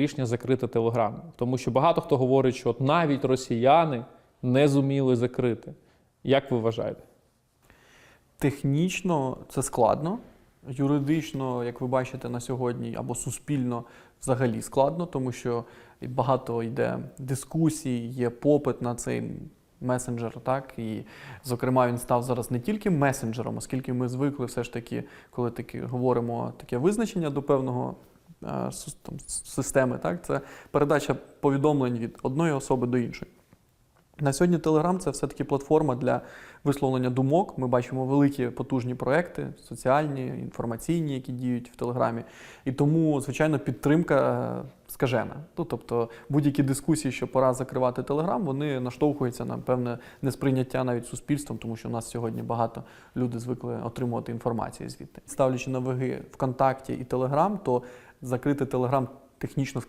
рішення закрити Телеграм. Тому що багато хто говорить, що от навіть росіяни не зуміли закрити. Як ви вважаєте? Технічно це складно. Юридично, як ви бачите на сьогодні, або суспільно взагалі складно, тому що багато йде дискусій, є попит на цей месенджер, так і зокрема він став зараз не тільки месенджером, оскільки ми звикли все ж таки, коли таки говоримо таке визначення до певного там, системи, так це передача повідомлень від одної особи до іншої. На сьогодні Telegram це все-таки платформа для висловлення думок. Ми бачимо великі потужні проекти, соціальні, інформаційні, які діють в Телеграмі. І тому, звичайно, підтримка е, скажена. Ну, тобто будь-які дискусії, що пора закривати Телеграм, вони наштовхуються на певне несприйняття навіть суспільством, тому що у нас сьогодні багато люди звикли отримувати інформацію звідти. Ставлячи на ваги ВКонтакті і Телеграм, то закрити Телеграм технічно складніше.